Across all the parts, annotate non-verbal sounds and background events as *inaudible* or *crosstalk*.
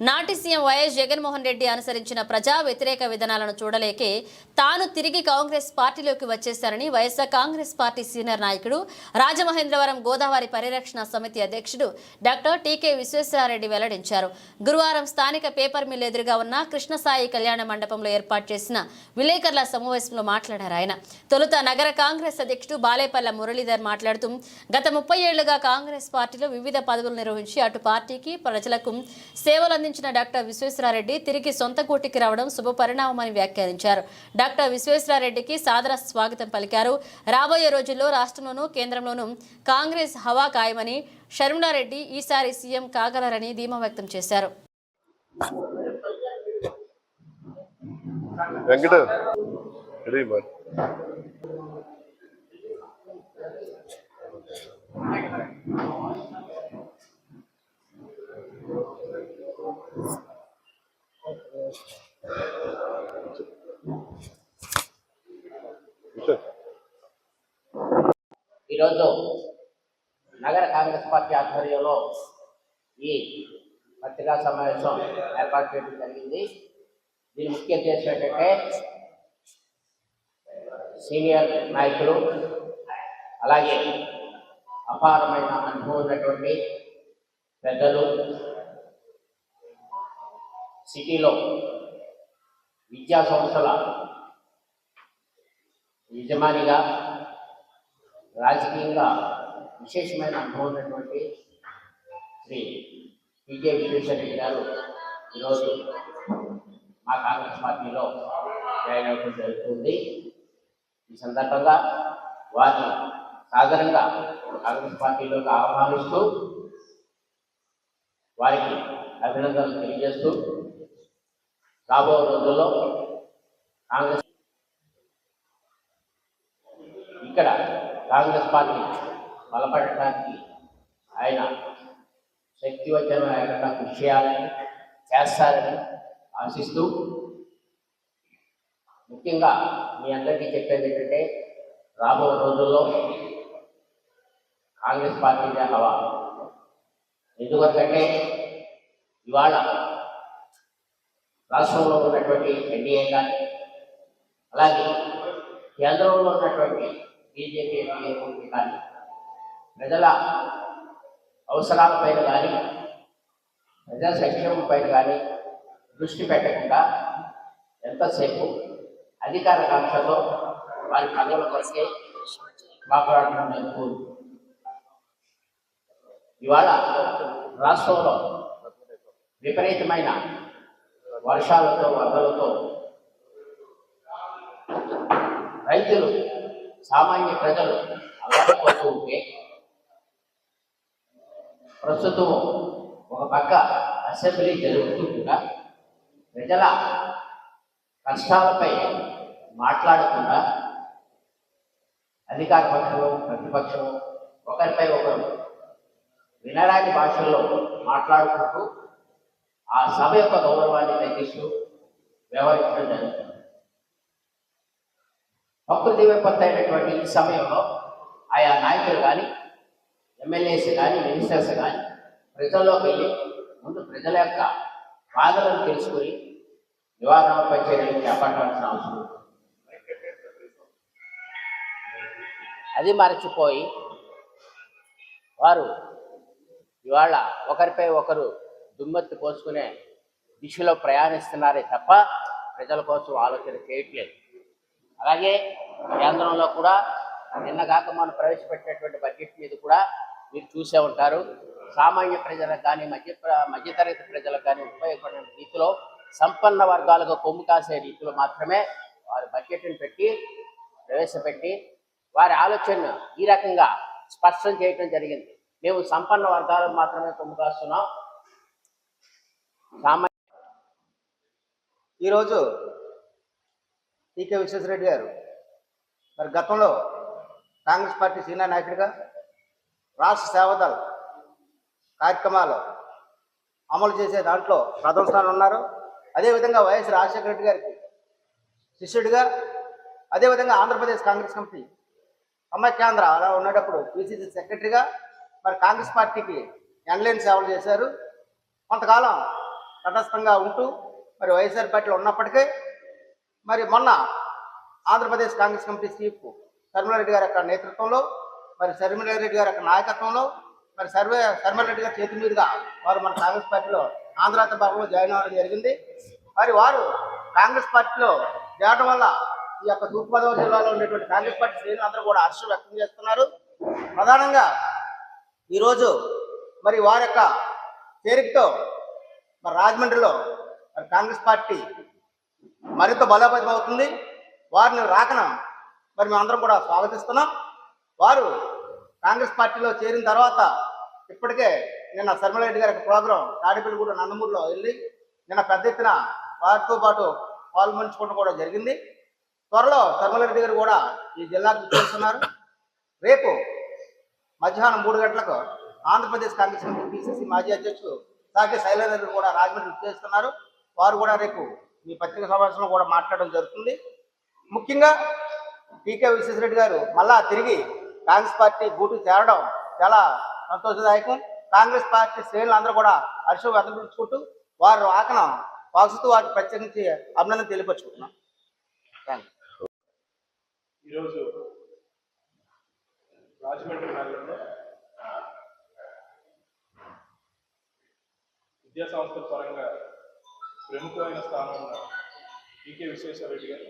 నాటి CM YS Jaganmohan Reddy అనుసరించిన ప్రజా వ్యతిరేక విధానాలను చూడలేకే తాను తిరిగి కాంగ్రెస్ పార్టీలోకి వచ్చేశారని వైఎస్ఆర్ కాంగ్రెస్ పార్టీ సీనియర్ నాయకుడు రాజమహేంద్రవరం గోదావరి పరిరక్షణ సమితి అధ్యక్షుడు డాక్టర్ టీకే విశ్వేశ్వరారెడ్డి వెల్లడించారు. గురువారం స్థానిక పేపర్ మిల్ ఎదురుగా ఉన్న కృష్ణసాయి కళ్యాణ మండపంలో ఏర్పాటు చేసిన విలేకరుల సమావేశంలో మాట్లాడారు ఆయన. తొలుత నగర కాంగ్రెస్ అధ్యక్షుడు బాలేపల్ల మురళీధర్ మాట్లాడుతూ గత ముప్పై ఏళ్ళుగా కాంగ్రెస్ పార్టీలో వివిధ పదవులు నిర్వహించి అటు పార్టీకి ప్రజలకు సేవలు స్పందించిన డాక్టర్ విశ్వేశ్వరారెడ్డి తిరిగి సొంత కోటికి రావడం శుభ పరిణామమని వ్యాఖ్యానించారు. డాక్టర్ విశ్వేశ్వరారెడ్డికి సాదర స్వాగతం పలికారు. రాబోయే రోజుల్లో రాష్ట్రంలోనూ కేంద్రంలోనూ కాంగ్రెస్ హవా ఖాయమని షర్మిలారెడ్డి ఈసారి సీఎం కాగలరని ధీమా వ్యక్తం చేశారు. వెంకట ఈరోజు నగర కాంగ్రెస్ పార్టీ ఆధ్వర్యంలో ఈ పత్రికా సమావేశం ఏర్పాటు చేయడం జరిగింది. దీని ముఖ్య ఉద్దేశం ఏంటంటే సీనియర్ నాయకులు అలాగే అపారమైన అనుభవం ఉన్నటువంటి పెద్దలు సిటీలో విద్యా సంస్థల యజమానిగా రాజకీయంగా విశేషమైన అనుభవం ఉన్నటువంటి శ్రీ పికే విశ్వేశ్వరరెడ్డి గారు ఈరోజు మా కాంగ్రెస్ పార్టీలో జాయిన్ అవ్వడం జరుగుతుంది. ఈ సందర్భంగా వారిని సాధారణంగా కాంగ్రెస్ పార్టీలోకి ఆహ్వానిస్తూ వారికి అభినందనలు తెలియజేస్తూ రాబో రోజుల్లో కాంగ్రెస్ ఇక్కడ కాంగ్రెస్ పార్టీ బలపడటానికి ఆయన శక్తివంతమైన కృషి చేయాలని చేస్తారని ఆశిస్తూ ముఖ్యంగా మీ అందరికీ చెప్పేది ఏంటంటే రాబో రోజుల్లో కాంగ్రెస్ పార్టీదే హవా. ఎందుకంటే ఇవాళ రాష్ట్రంలో ఉన్నటువంటి ఎన్డీఏ కానీ అలాగే కేంద్రంలో ఉన్నటువంటి బీజేపీ ఎన్డీఏ కానీ ప్రజల అవసరాలపైన కానీ ప్రజల సంక్షేమంపైన కానీ దృష్టి పెట్టకుండా ఎంతసేపు అధికార కాంక్షతో వారి పదవుల కొరకే మాట్లాడటం జరుగుతుంది ఇవాళ రాష్ట్రంలో విపరీతమైన వర్షాలతో వరదలతో. రైతులు సామాన్య ప్రజలు అలవాటుపోతూ ఉంటే ప్రస్తుతం ఒక పక్క అసెంబ్లీ జరుగుతూ కూడా ప్రజల కష్టాలపై మాట్లాడకుండా అధికార పక్షము ప్రతిపక్షము ఒకరిపై ఒకరు వినరాని భాషల్లో మాట్లాడుకుంటూ ఆ సభ యొక్క గౌరవాన్ని తగ్గిస్తూ వ్యవహరించడం జరుగుతుంది. ప్రకృతి విపత్తు అయినటువంటి ఈ సమయంలో ఆయా నాయకులు కానీ ఎమ్మెల్యేస్ కానీ మినిస్టర్స్ కానీ ప్రజల్లోకి వెళ్ళి ముందు ప్రజల యొక్క బాధలను తెలుసుకుని నివారణపై చర్యలు చేపట్టాల్సిన అవసరం అది మరచిపోయి వారు ఇవాళ ఒకరిపై ఒకరు దుమ్మెత్తి పోసుకునే దిశలో ప్రయాణిస్తున్నారే తప్ప ప్రజల కోసం ఆలోచన చేయట్లేదు. అలాగే కేంద్రంలో కూడా నిన్నగాక మనం ప్రవేశపెట్టినటువంటి బడ్జెట్ మీద కూడా మీరు చూసే ఉంటారు. సామాన్య ప్రజలకు కానీ మధ్య మధ్యతరగతి ప్రజలకు కానీ ఉపయోగపడే రీతిలో సంపన్న వర్గాలకు కొమ్ము కాసే రీతిలో మాత్రమే వారు బడ్జెట్ని పెట్టి ప్రవేశపెట్టి వారి ఆలోచనను ఈ రకంగా స్పష్టం చేయటం జరిగింది. మేము సంపన్న వర్గాలకు మాత్రమే కొమ్ము కాస్తున్నాం. రామయ్య. ఈరోజు టీకే విశ్వేశ్వరరెడ్డి గారు మరి గతంలో కాంగ్రెస్ పార్టీ సీనియర్ నాయకుడిగా రాష్ట్ర సేవదళ కార్యక్రమాలు అమలు చేసే దాంట్లో ప్రథమ స్థానంలో ఉన్నారు. అదేవిధంగా వైఎస్ రాజశేఖర రెడ్డి గారికి శిష్యుడిగా అదేవిధంగా ఆంధ్రప్రదేశ్ కాంగ్రెస్ కమిటీ సమైక్యాంధ్ర అలా ఉండేటప్పుడు పిసిసి సెక్రటరీగా మరి కాంగ్రెస్ పార్టీకి ఎన్లైన్ సేవలు చేశారు. కొంతకాలం తటస్థంగా ఉంటూ మరి వైఎస్ఆర్ పార్టీలో ఉన్నప్పటికీ మరి మొన్న ఆంధ్రప్రదేశ్ కాంగ్రెస్ కమిటీ చీఫ్ శర్మిలారెడ్డి గారి యొక్క నేతృత్వంలో మరి శర్మిలారెడ్డి గారి యొక్క నాయకత్వంలో మరి సర్వే శర్మిలారెడ్డి గారి చేతి మీదుగా వారు మన కాంగ్రెస్ పార్టీలో ఆంధ్ర భాగంలో జాయిన్ అవ్వడం జరిగింది. మరి వారు కాంగ్రెస్ పార్టీలో చేరడం వల్ల ఈ యొక్క తూర్పుగోదావరి జిల్లాలో ఉండేటువంటి కాంగ్రెస్ పార్టీ శ్రేణులు అందరూ కూడా హర్షం వ్యక్తం చేస్తున్నారు. ప్రధానంగా ఈరోజు మరి వారి యొక్క చేరికతో మరి రాజమండ్రిలో మరి కాంగ్రెస్ పార్టీ మరింత బలోపేతం అవుతుంది. వారిని రాకన మరి మేమందరం కూడా స్వాగతిస్తున్నాం. వారు కాంగ్రెస్ పార్టీలో చేరిన తర్వాత ఇప్పటికే నిన్న శర్మలరెడ్డి గారి ప్రోగ్రాం తాడిపల్లిగూడ నందమూరులో వెళ్ళి నిన్న పెద్ద ఎత్తున వారితో పాటు పాల్పంచుకోవడం కూడా జరిగింది. త్వరలో శర్మలరెడ్డి గారు కూడా ఈ జిల్లాకు చేస్తున్నారు రేపు మధ్యాహ్నం మూడు గంటలకు ఆంధ్రప్రదేశ్ కాంగ్రెస్ కమిటీ పిసిసి మాజీ అధ్యక్షుడు అలాగే శైలేంద్ర కూడా రాజమండ్రి చేస్తున్నారు. వారు కూడా రేపు మీ పత్రిక సమావేశంలో కూడా మాట్లాడడం జరుగుతుంది. ముఖ్యంగా టీకే విశ్వేశ్వరరెడ్డి గారు మళ్ళా తిరిగి కాంగ్రెస్ పార్టీ గూటు చేరడం చాలా సంతోషదాయకం. కాంగ్రెస్ పార్టీ శ్రేణులు అందరూ కూడా హర్షం వ్యక్తపరుచుకుంటూ వారు ఆకన వాసుతూ వారికి ప్రత్యేకించి అభినందన తెలియపరుచుకుంటున్నాం. Thank you. ఈరోజు రాజమండ్రి నగరంలో విద్యా సంస్థల పరంగా ప్రముఖమైన స్థానంలో డికే ఈకే విశ్వేశ్వరరెడ్డి గారు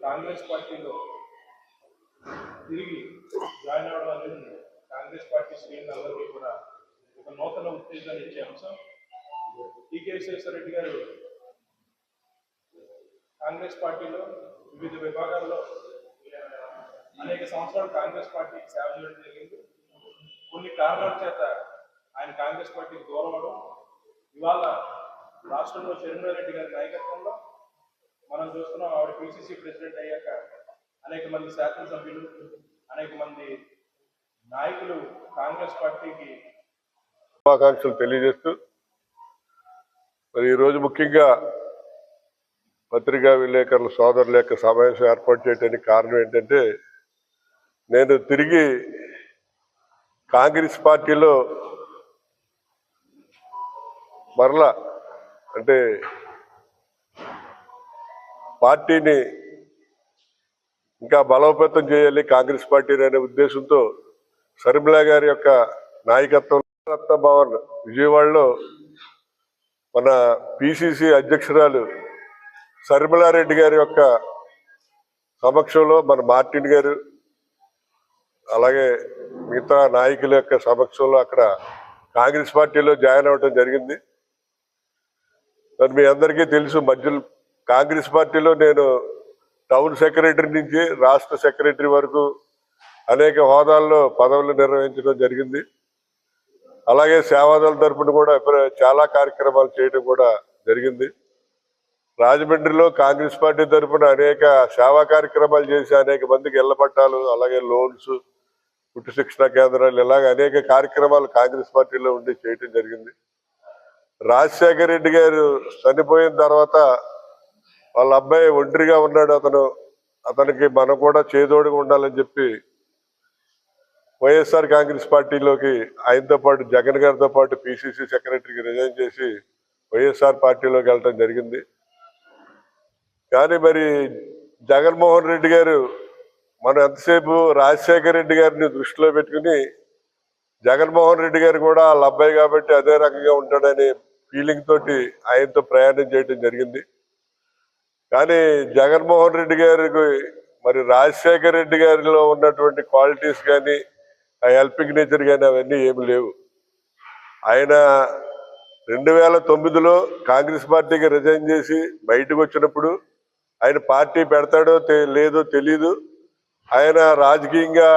కాంగ్రెస్ పార్టీలో తిరిగి జాయిన్ అవ్వడం అనేది కాంగ్రెస్ పార్టీ శ్రేణులందరికీ కూడా ఒక నూతన ఉత్తేజాన్ని ఇచ్చే అంశం. ఈకే విశ్వేశ్వరరెడ్డి గారు కాంగ్రెస్ పార్టీలో వివిధ విభాగాల్లో అనేక సంవత్సరాలు కాంగ్రెస్ పార్టీకి సేవ చేయడం జరిగింది. కొన్ని కారణాల చేత ఆయన కాంగ్రెస్ పార్టీకి దూరం అవడం ఇవాళ రాష్ట్రంలో రెడ్డి గారి నాయకత్వంలో మనం చూస్తున్నాం ఆవిడ పిసిసి ప్రెసిడెంట్ అయ్యాక అనేక మంది శాసనసభ్యులు అనేక మంది నాయకులు కాంగ్రెస్ పార్టీకి శుభాకాంక్షలు తెలియజేస్తూ మరి ఈరోజు ముఖ్యంగా పత్రికా విలేకరుల సోదరుల యొక్క సమావేశం ఏర్పాటు చేయడానికి కారణం ఏంటంటే నేను తిరిగి కాంగ్రెస్ పార్టీలో మరలా అంటే పార్టీని ఇంకా బలోపేతం చేయాలి కాంగ్రెస్ పార్టీని అనే ఉద్దేశంతో శర్మిల గారి యొక్క నాయకత్వం రత్న భవన్ విజయవాడలో మన పిసిసి అధ్యక్షురాలు శర్మిలారెడ్డి గారి యొక్క సమక్షంలో మన మార్టిన్ గారు అలాగే మిగతా నాయకుల యొక్క సమక్షంలో అక్కడ కాంగ్రెస్ పార్టీలో జాయిన్ అవ్వడం జరిగింది. మరి మీ అందరికీ తెలుసు మధ్యలో కాంగ్రెస్ పార్టీలో నేను టౌన్ సెక్రటరీ నుంచి రాష్ట్ర సెక్రటరీ వరకు అనేక హోదాల్లో పదవులు నిర్వహించడం జరిగింది. అలాగే సేవాదళ తరపున కూడా చాలా కార్యక్రమాలు చేయడం కూడా జరిగింది. రాజమండ్రిలో కాంగ్రెస్ పార్టీ తరపున అనేక సేవా కార్యక్రమాలు చేసి అనేక మందికి ఇళ్ళ పట్టాలు అలాగే లోన్స్ కుటుంబ శిక్షణ కేంద్రాలు ఇలాగ అనేక కార్యక్రమాలు కాంగ్రెస్ పార్టీలో ఉండి చేయటం జరిగింది. రాజశేఖర రెడ్డి గారు చనిపోయిన తర్వాత వాళ్ళ అబ్బాయి ఒంటరిగా ఉన్నాడు. అతను అతనికి మనం కూడా చేదోడుగా ఉండాలని చెప్పి వైఎస్ఆర్ కాంగ్రెస్ పార్టీలోకి ఆయనతో పాటు జగన్ గారితో పాటు పిసిసి సెక్రటరీకి రిజైన్ చేసి వైఎస్ఆర్ పార్టీలోకి వెళ్ళటం జరిగింది. కానీ మరి జగన్మోహన్ రెడ్డి గారు మనం ఎంతసేపు రాజశేఖర రెడ్డి గారిని దృష్టిలో పెట్టుకుని జగన్మోహన్ రెడ్డి గారు కూడా వాళ్ళ అబ్బాయి కాబట్టి అదే రకంగా ఉంటాడని ఫీలింగ్ తోటి ఆయనతో ప్రయాణం చేయడం జరిగింది. కానీ జగన్మోహన్ రెడ్డి గారికి మరి రాజశేఖర రెడ్డి గారిలో ఉన్నటువంటి క్వాలిటీస్ కానీ ఆ హెల్పింగ్ నేచర్ కానీ అవన్నీ ఏమి లేవు. ఆయన రెండు వేల తొమ్మిదిలో కాంగ్రెస్ పార్టీకి రిజైన్ చేసి బయటకు వచ్చినప్పుడు ఆయన పార్టీ పెడతాడో లేదో తెలీదు. ఆయన రాజకీయంగా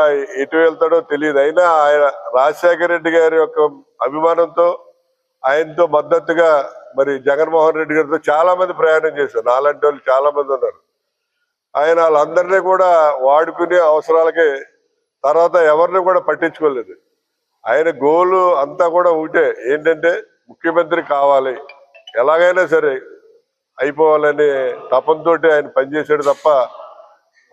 ఎటు వెళ్తాడో తెలియదు అయినా ఆయన రాజశేఖర రెడ్డి గారి యొక్క అభిమానంతో ఆయనతో మద్దతుగా మరి జగన్మోహన్ రెడ్డి గారితో చాలా మంది ప్రయాణం చేశారు. నాలాంటి వాళ్ళు చాలా మంది ఉన్నారు. ఆయన వాళ్ళందరినీ కూడా వాడుకునే అవసరాలకి తర్వాత ఎవరిని కూడా పట్టించుకోలేదు. ఆయన గోలు అంతా కూడా ఒకటే ఏంటంటే ముఖ్యమంత్రి కావాలి. ఎలాగైనా సరే అయిపోవాలని తపంతో ఆయన పనిచేశాడు తప్ప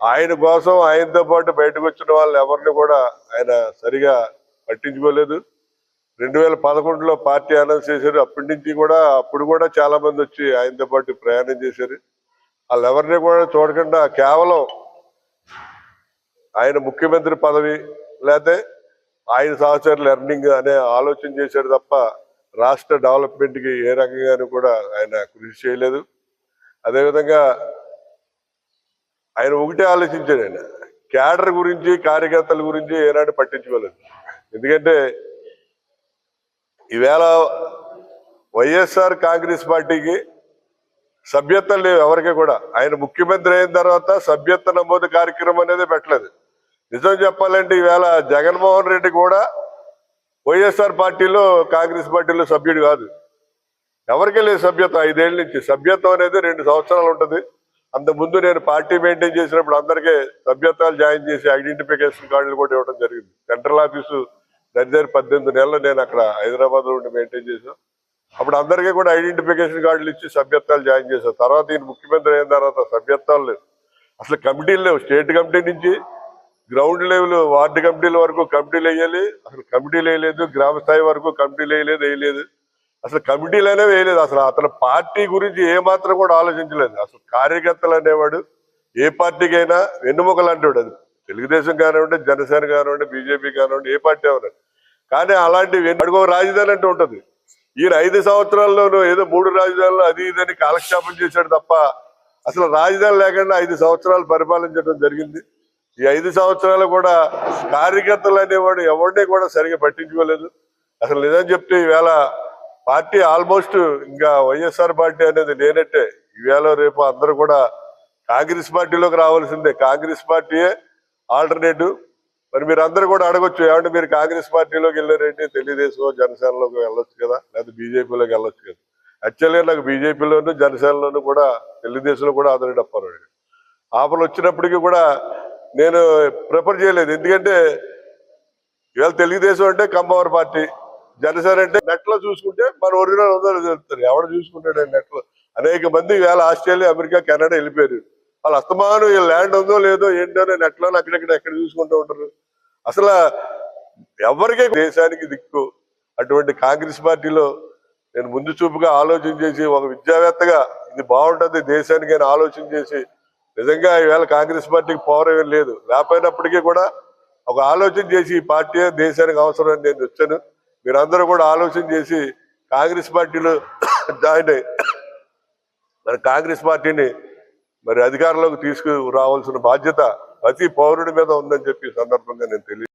ఆయన కోసం ఆయనతో పాటు బయటకు వచ్చిన వాళ్ళు ఎవరిని కూడా ఆయన సరిగా పట్టించుకోలేదు. రెండు వేల పదకొండులో పార్టీ అనౌన్స్ చేశారు. అప్పటి నుంచి కూడా అప్పుడు కూడా చాలా మంది వచ్చి ఆయనతో పాటు ప్రయాణం చేశారు. వాళ్ళు ఎవరిని కూడా చూడకుండా కేవలం ఆయన ముఖ్యమంత్రి పదవి లేకపోతే ఆయన సహచరులు ఎర్నింగ్ అనే ఆలోచన చేశాడు తప్ప రాష్ట్ర డెవలప్మెంట్కి ఏ రకంగానూ కూడా ఆయన కృషి చేయలేదు. అదేవిధంగా ఆయన ఒకటే ఆలోచించాడు ఆయన. క్యాడర్ గురించి కార్యకర్తల గురించి ఏనాడు పట్టించుకోలేదు. ఎందుకంటే ఈవేళ వైఎస్ఆర్ కాంగ్రెస్ పార్టీకి సభ్యత్వం లేవు ఎవరికి కూడా. ఆయన ముఖ్యమంత్రి అయిన తర్వాత సభ్యత్వ నమోదు కార్యక్రమం అనేది పెట్టలేదు. నిజం చెప్పాలంటే ఈవేళ జగన్మోహన్ రెడ్డి కూడా వైఎస్ఆర్ పార్టీలో కాంగ్రెస్ పార్టీలో సభ్యుడు కాదు. ఎవరికి లేదు సభ్యత్వం. ఐదేళ్ళ నుంచి సభ్యత్వం అనేది రెండు సంవత్సరాలు ఉంటుంది. అంత ముందు నేను పార్టీ మెయింటైన్ చేసినప్పుడు అందరికీ సభ్యత్వాలు జాయిన్ చేసి ఐడెంటిఫికేషన్ కార్డులు కూడా ఇవ్వడం జరిగింది. సెంట్రల్ ఆఫీసు దగ్గర పద్దెనిమిది నెలలు నేను అక్కడ హైదరాబాద్లో ఉండి మెయింటైన్ చేశాను. అప్పుడు అందరికీ కూడా ఐడెంటిఫికేషన్ కార్డులు ఇచ్చి సభ్యత్వాలు జాయిన్ చేశాను. తర్వాత ఈయన ముఖ్యమంత్రి అయిన తర్వాత సభ్యత్వాలు లేవు. అసలు కమిటీలు లేవు. స్టేట్ కమిటీ నుంచి గ్రౌండ్ లెవెల్ వార్డు కమిటీల వరకు కమిటీలు వేయాలి. అసలు కమిటీలు వేయలేదు. గ్రామ స్థాయి వరకు కమిటీలు వేయలేదు వేయలేదు. అసలు కమిటీలు అనేవి వేయలేదు. అసలు అతను పార్టీ గురించి ఏ మాత్రం కూడా ఆలోచించలేదు. అసలు కార్యకర్తలు అనేవాడు ఏ పార్టీకైనా వెన్నుముకలు అంటాడు అది. తెలుగుదేశం కానివ్వండి జనసేన కానివ్వండి బీజేపీ కానివ్వండి ఏ పార్టీ అవనండి కానీ అలాంటివి అడుగో రాజధాని అంటూ ఉంటుంది. ఈయన ఐదు సంవత్సరాల్లోనూ ఏదో మూడు రాజధానులు అది ఇదని కాలక్షేపం చేశాడు తప్ప అసలు రాజధాని లేకుండా ఐదు సంవత్సరాలు పరిపాలించడం జరిగింది. ఈ ఐదు సంవత్సరాలు కూడా కార్యకర్తలు అనేవాడు ఎవరిని కూడా సరిగా పట్టించుకోలేదు. అసలు నిజం చెప్తే ఈవేళ పార్టీ ఆల్మోస్ట్ ఇంకా వైఎస్ఆర్ పార్టీ అనేది లేనట్టే ఈవేళ రేపు అందరూ కూడా కాంగ్రెస్ పార్టీలోకి రావాల్సిందే. కాంగ్రెస్ పార్టీయే ఆల్టర్నేటివ్. మరి మీరు అందరూ కూడా అడగొచ్చు. ఏమంటే మీరు కాంగ్రెస్ పార్టీలోకి వెళ్ళారంటే తెలుగుదేశం జనసేనలోకి వెళ్ళొచ్చు కదా. లేదా బీజేపీలోకి వెళ్ళొచ్చు కదా. యాక్చువల్గా నాకు బీజేపీలోను జనసేనలోను కూడా తెలుగుదేశంలో కూడా ఆదరణ అప్పారు ఆఫర్లు వచ్చినప్పటికీ కూడా నేను ప్రిఫర్ చేయలేదు. ఎందుకంటే ఇవాళ తెలుగుదేశం అంటే కంపవర్ పార్టీ. జనసేన అంటే నెట్లో చూసుకుంటే మన ఒరిజినల్ ఉందో తెలుస్తారు. ఎవడ ఎవడు చూసుకుంటాడు నెట్లో? అనేక మంది ఇవాళ ఆస్ట్రేలియా అమెరికా కెనడా వెళ్ళిపోయారు. వాళ్ళు అస్తమానం ఈ ల్యాండ్ ఉందో లేదో ఏంటో నేను ఎట్లా అక్కడెక్కడ ఎక్కడ చూసుకుంటూ ఉంటారు. అసలు ఎవరికే దేశానికి దిక్కు. అటువంటి కాంగ్రెస్ పార్టీలో నేను ముందు చూపుగా ఆలోచన చేసి ఒక విద్యావేత్తగా ఇది బాగుంటుంది దేశానికి అని ఆలోచన చేసి నిజంగా ఈవేళ కాంగ్రెస్ పార్టీకి పవర్ ఏమీ లేదు. లేకపోయినప్పటికీ కూడా ఒక ఆలోచన చేసి ఈ పార్టీ దేశానికి అవసరం అని నేను వచ్చాను. మీరందరూ కూడా ఆలోచన చేసి కాంగ్రెస్ పార్టీలో *coughs* జాయిన్ అయ్యి మన కాంగ్రెస్ పార్టీని మరి అధికారంలోకి తీసుకురావాల్సిన బాధ్యత ప్రతి పౌరుడి మీద ఉందని చెప్పి సందర్భంగా నేను తెలియ